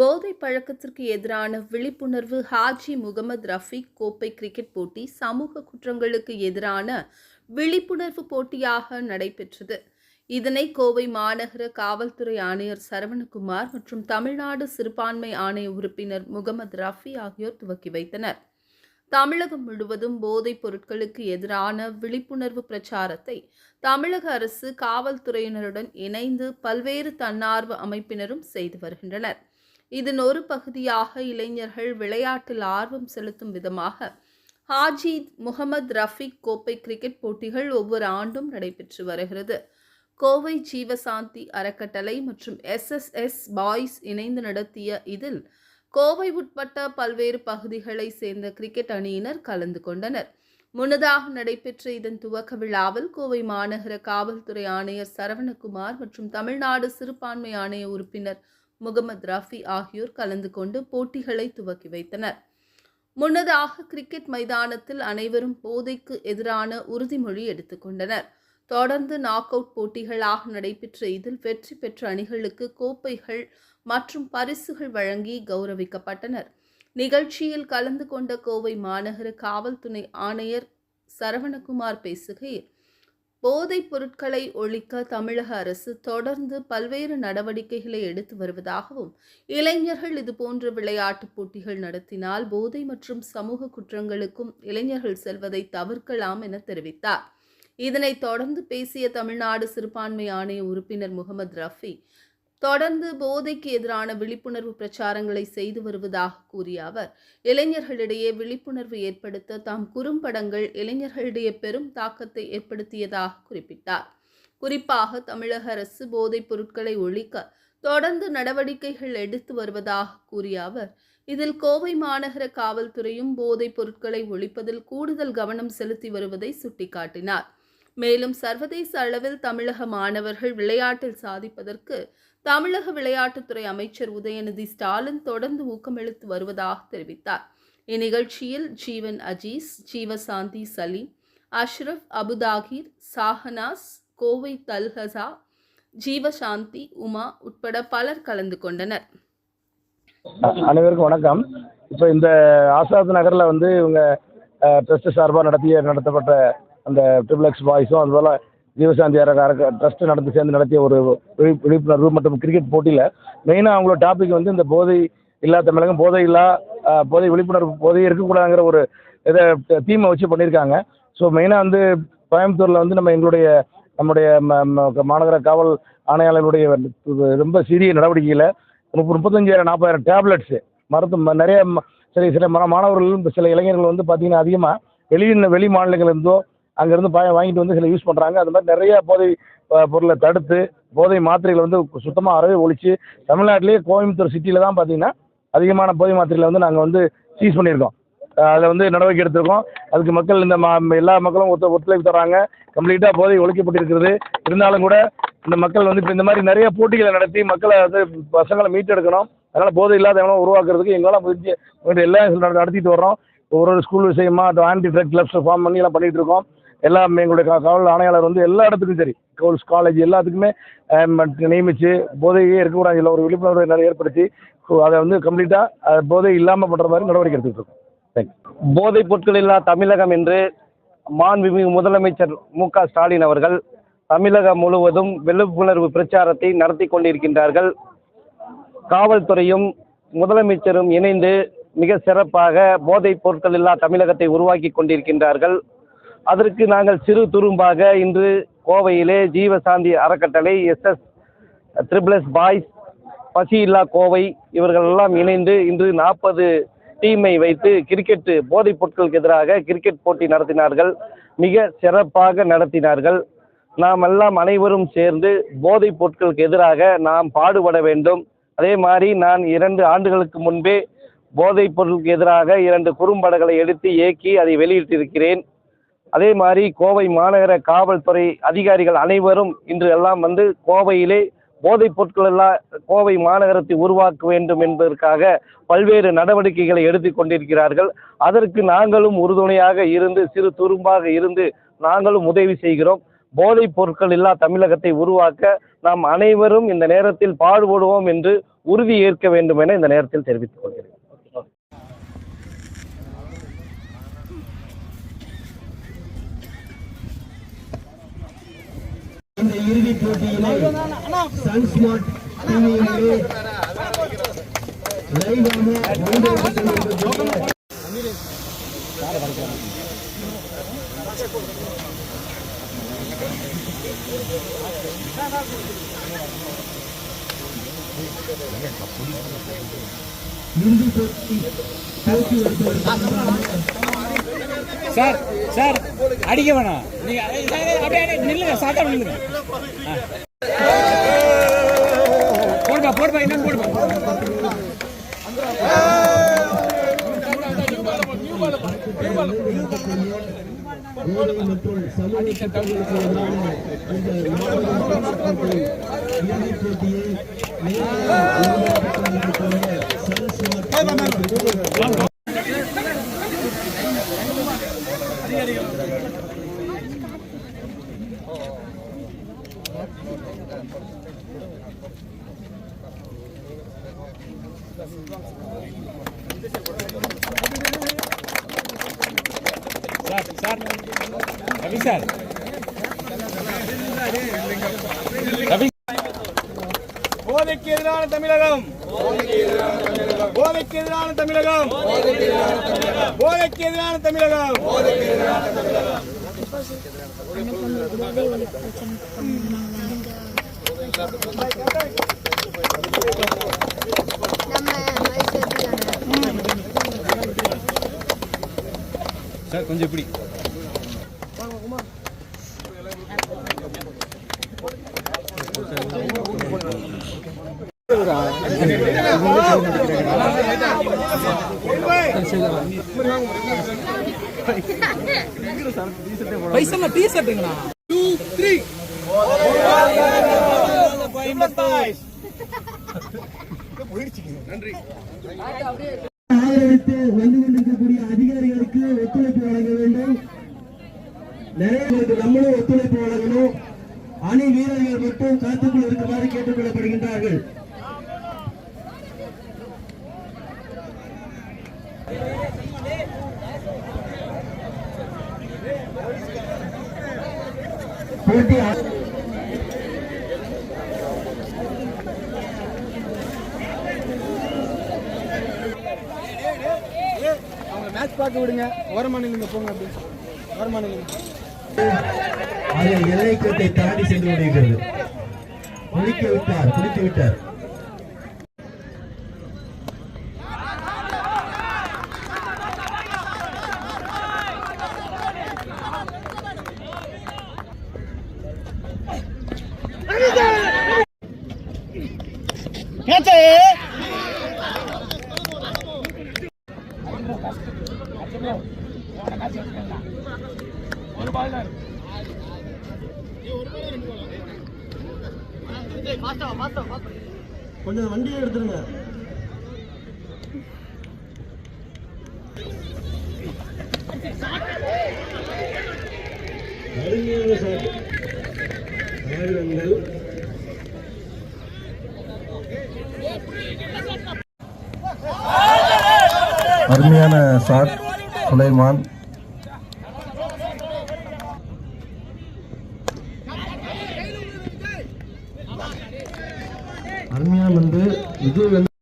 போதை பழக்கத்திற்கு எதிரான விழிப்புணர்வு ஹாஜி முகமது ரஃபீக் கோப்பை கிரிக்கெட் போட்டி சமூக குற்றங்களுக்கு எதிரான விழிப்புணர்வு போட்டியாக நடைபெற்றது. இதனை கோவை மாநகர காவல்துறை ஆணையர் சரவணகுமார் மற்றும் தமிழ்நாடு சிறுபான்மை ஆணைய உறுப்பினர் முகமது ரஃபி ஆகியோர் துவக்கி வைத்தனர். தமிழகம் முழுவதும் போதைப் பொருட்களுக்கு எதிரான விழிப்புணர்வு பிரச்சாரத்தை தமிழக அரசு காவல்துறையினருடன் இணைந்து பல்வேறு தன்னார்வ அமைப்பினரும் செய்து வருகின்றனர். இதன் ஒரு பகுதியாக இளைஞர்கள் விளையாட்டில் ஆர்வம் செலுத்தும் விதமாக ஹாஜி முகமது ரஃபீக் கோப்பை கிரிக்கெட் போட்டிகள் ஒவ்வொரு ஆண்டும் நடைபெற்று வருகிறது. கோவை ஜீவசாந்தி அறக்கட்டளை மற்றும் எஸ்எஸ்எஸ் பாய்ஸ் இணைந்து நடத்திய இதில் கோவை உட்பட்ட பல்வேறு பகுதிகளை சேர்ந்த கிரிக்கெட் அணியினர் கலந்து கொண்டனர். முன்னதாக நடைபெற்ற இதன் துவக்க விழாவில் கோவை மாநகர காவல்துறை ஆணையர் சரவணகுமார் மற்றும் தமிழ்நாடு சிறுபான்மை ஆணைய உறுப்பினர் முகமது ரஃபி ஆகியோர் கலந்து கொண்டு போட்டிகளை துவக்கி வைத்தனர். முன்னதாக கிரிக்கெட் மைதானத்தில் அனைவரும் போதைக்கு எதிரான உறுதிமொழி எடுத்துக்கொண்டனர் தொடர்ந்து நாக் அவுட் போட்டிகளாக நடைபெற்ற இதில் வெற்றி பெற்ற அணிகளுக்கு கோப்பைகள் மற்றும் பரிசுகள் வழங்கி கௌரவிக்கப்பட்டனர். நிகழ்ச்சியில் கலந்து கொண்ட கோவை மாநகர காவல்துறை ஆணையர் சரவணகுமார் பேசுகையில் போதைப் பொருட்களை ஒழிக்க தமிழக அரசு தொடர்ந்து பல்வேறு நடவடிக்கைகளை எடுத்து வருவதாகவும் இளைஞர்கள் இதுபோன்ற விளையாட்டுப் போட்டிகள் நடத்தினால் போதை மற்றும் சமூக குற்றங்களுக்கும் இளைஞர்கள் செல்வதை தவிர்க்கலாம் என தெரிவித்தார். இதனைத் தொடர்ந்து பேசிய தமிழ்நாடு சிறுபான்மை ஆணைய உறுப்பினர் முகமது ரஃபி தொடர்ந்து போதைக்கு எதிரான விழிப்புணர்வு பிரச்சாரங்களை செய்து வருவதாக கூறிய அவர் இளைஞர்களிடையே விழிப்புணர்வு ஏற்படுத்த தாம் குறும்படங்கள் இளைஞர்களிடையே பெரும் தாக்கத்தை ஏற்படுத்தியதாக குறிப்பிட்டார். குறிப்பாக தமிழக அரசு போதைப் பொருட்களை ஒழிக்க தொடர்ந்து நடவடிக்கைகள் எடுத்து வருவதாக கூறிய அவர் இதில் கோவை மாநகர காவல்துறையும் போதைப் பொருட்களை ஒழிப்பதில் கூடுதல் கவனம் செலுத்தி வருவதை சுட்டிக்காட்டினார். மேலும் சர்வதேச அளவில் தமிழக மாணவர்கள் விளையாட்டில் சாதிப்பதற்கு தமிழக விளையாட்டுத்துறை அமைச்சர் உதயநிதி ஸ்டாலின் தொடர்ந்து ஊக்கமளித்து வருவதாக தெரிவித்தார். இந்நிகழ்ச்சியில் ஜீவன் அஜீஸ் ஜீவசாந்தி சலீம் அஷ்ரப் அபுதாகிர் சாஹனாஸ் கோவை தல்ஹசா ஜீவசாந்தி உமா உட்பட பலர் கலந்து கொண்டனர். அனைவருக்கும் வணக்கம். இப்போ இந்த ஆசாத் நகரில் வந்து இவங்க ட்ரஸ்ட் சார்பாக நடத்திய நடத்தப்பட்ட அந்த ட்ரிபிள் எக்ஸ் பாய்ஸும் அதுபோல் ஜீவசாந்தி அரக ட்ரஸ்ட் நடத்தி சேர்ந்து நடத்திய ஒரு விழி விழிப்புணர்வு மற்றும் கிரிக்கெட் போட்டியில் மெயினாக அவங்களோட டாபிக் வந்து இந்த போதை இல்லா தமிழகம் போதை இல்லா போதை விழிப்புணர்வு போதை இருக்கக்கூடாதுங்கிற ஒரு இதை தீமை வச்சு பண்ணியிருக்காங்க. ஸோ மெயினாக வந்து கோயம்புத்தூரில் வந்து நம்ம எங்களுடைய நம்முடைய ம- மாநகர காவல் ஆணையாளருடைய ரொம்ப சிறிய நடவடிக்கையில் முப்பது முப்பத்தஞ்சாயிரம் நாற்பதாயிரம் டேப்லெட்ஸு மருத்துவ ம- நிறைய சில சில மா- மாணவர்கள் சில இளைஞர்கள் வந்து பார்த்தீங்கன்னா அதிகமாக வெளி வெளி மாநிலங்கள்லேருந்தோ அங்கேருந்து பய வாங்கிட்டு வந்து சில யூஸ் பண்ணுறாங்க அது மாதிரி நிறைய போதை பொருளை தடுத்து போதை மாத்திரைகளை வந்து சுத்தமாக அறவே ஒழிச்சு தமிழ்நாட்டிலேயே கோயம்புத்தூர் சிட்டியில் தான் பார்த்தீங்கன்னா அதிகமான போதை மாத்திரைகளை வந்து நாங்கள் வந்து சீஸ் பண்ணியிருக்கோம். அதில் வந்து நடவடிக்கை எடுத்திருக்கோம். அதுக்கு மக்கள் இந்த எல்லா மக்களும் ஒத்து ஒத்துழைப்பு தராங்க கம்ப்ளீட்டாக போதை ஒழிக்கப்பட்டிருக்கிறது. இருந்தாலும் கூட இந்த மக்கள் வந்து இப்போ இந்த மாதிரி நிறைய போட்டிகளை நடத்தி மக்களை வந்து பசங்களை மீட்டெடுக்கணும். அதனால் போதை இல்லாத உருவாக்குறதுக்கு எங்களால் முடிஞ்ச எல்லாம் நடத்திட்டு வர்றோம். ஒரு ஒரு ஸ்கூல் விஷயமா ஆன்டி ட்ரக் கிளப்ஸை ஃபார்ம் பண்ணி எல்லாம் பண்ணிகிட்டு இருக்கோம். எல்லாம் எங்களுடைய காவல் ஆணையாளர் வந்து எல்லா இடத்துக்கும் சரி. ஸ்கூல்ஸ் காலேஜ் எல்லாத்துக்குமே நியமித்து போதையே இருக்கக்கூடாது. இல்லை ஒரு விழிப்புணர்வு நிறைய ஏற்படுத்தி ஸோ அதை வந்து கம்ப்ளீட்டாக போதை இல்லாமல் பண்ணுற மாதிரி நடவடிக்கை எடுத்துகிட்டு இருக்கோம். தேங்க்யூ போதைப் பொருட்கள் இல்லா தமிழகம் என்று மாண்புமிகு முதலமைச்சர் மு க ஸ்டாலின் அவர்கள் தமிழகம் முழுவதும் விழிப்புணர்வு பிரச்சாரத்தை நடத்தி கொண்டிருக்கின்றார்கள். காவல்துறையும் முதலமைச்சரும் இணைந்து மிக சிறப்பாக போதைப் பொருட்கள் இல்லா தமிழகத்தை உருவாக்கி கொண்டிருக்கின்றார்கள். அதற்கு நாங்கள் சிறு துரும்பாக இன்று கோவையிலே ஜீவசாந்தி அறக்கட்டளை எஸ்எஸ் ட்ரிபிள்எஸ் பாய்ஸ் பசி இல்லா கோவை இவர்கள் எல்லாம் இணைந்து இன்று நாற்பது டீமை வைத்து கிரிக்கெட் போதைப் பொருட்களுக்கு எதிராக கிரிக்கெட் போட்டி நடத்தினார்கள். மிக சிறப்பாக நடத்தினார்கள். நாம் எல்லாம் அனைவரும் சேர்ந்து போதைப் பொருட்களுக்கு எதிராக நாம் பாடுபட வேண்டும். அதே மாதிரி நான் இரண்டு ஆண்டுகளுக்கு முன்பே போதைப் பொருளுக்கு எதிராக இரண்டு குறும்படங்களை எடுத்து இயக்கி அதை வெளியிட்டிருக்கிறேன். அதே மாதிரி கோவை மாநகர காவல்துறை அதிகாரிகள் அனைவரும் இன்று எல்லாம் வந்து கோவையிலே போதைப் பொருட்கள் எல்லாம் கோவை மாநகரத்தை உருவாக்க வேண்டும் என்பதற்காக பல்வேறு நடவடிக்கைகளை எடுத்து கொண்டிருக்கிறார்கள். அதற்கு நாங்களும் உறுதுணையாக இருந்து சிறு துரும்பாக இருந்து நாங்களும் உதவி செய்கிறோம். போதைப் பொருட்கள் இல்லா தமிழகத்தை உருவாக்க நாம் அனைவரும் இந்த நேரத்தில் பாடுபடுவோம் என்று உறுதி ஏற்க வேண்டும் என இந்த நேரத்தில் தெரிவித்துக் கொள்கிறேன். இந்த இறுதிப் போட்டியினை சன்ஸ்மார்ட் டிவியிலே லைவாக ஒளிபரப்பிக் கொண்டிருக்கின்ற இறுதிப் போட்டி போட்டி வருவதற்கு சார் சார் அடிக்க வேணாம். நீங்க அப்படியே நில்லுங்க சாத்தா நில்லுங்க. போடுப்பா போடுப்பா என்ன போடுப்பா. மற்றும் சமூக திட்டங்களுக்கு sir sir Ravi sir Ravi போதைக்கு எதிரான தமிழகம் போதைக்கு எதிரான தமிழகம் போதைக்கு எதிரான தமிழகம் நம்ம மைசூர் சார் கொஞ்சம் இப்படி. பைசா டீ ஷர்ட்டுங்கண்ணா ஆதரவித்து வந்து கொண்டிருக்கக்கூடிய அதிகாரிகளுக்கு ஒத்துழைப்பு வழங்க வேண்டும். நிறைய பேருக்கு நம்மளும் ஒத்துழைப்பு வழங்கணும். அணி வீரர்கள் மட்டும் காத்துக்குள் இருக்குமாறு கேட்டுக்கொள்ளப்படுகின்றார்கள். போட்டி பார்க்க விடுங்க. ஓரமா நில்லுங்க போங்க அப்படின்னு ஓரமா நில்லுங்க அது எல்லைக்கோட்டை தாண்டி சென்று கொண்டிருக்கிறது. குளிக்க விட்டார் குளித்து விட்டார். கொஞ்சம் வண்டியை எடுத்துருங்க. அருமையான ஷாட் ஆயிரங்கள் அருமையான ஷாட் சுலைமான் அருமையான வந்து இது வந்து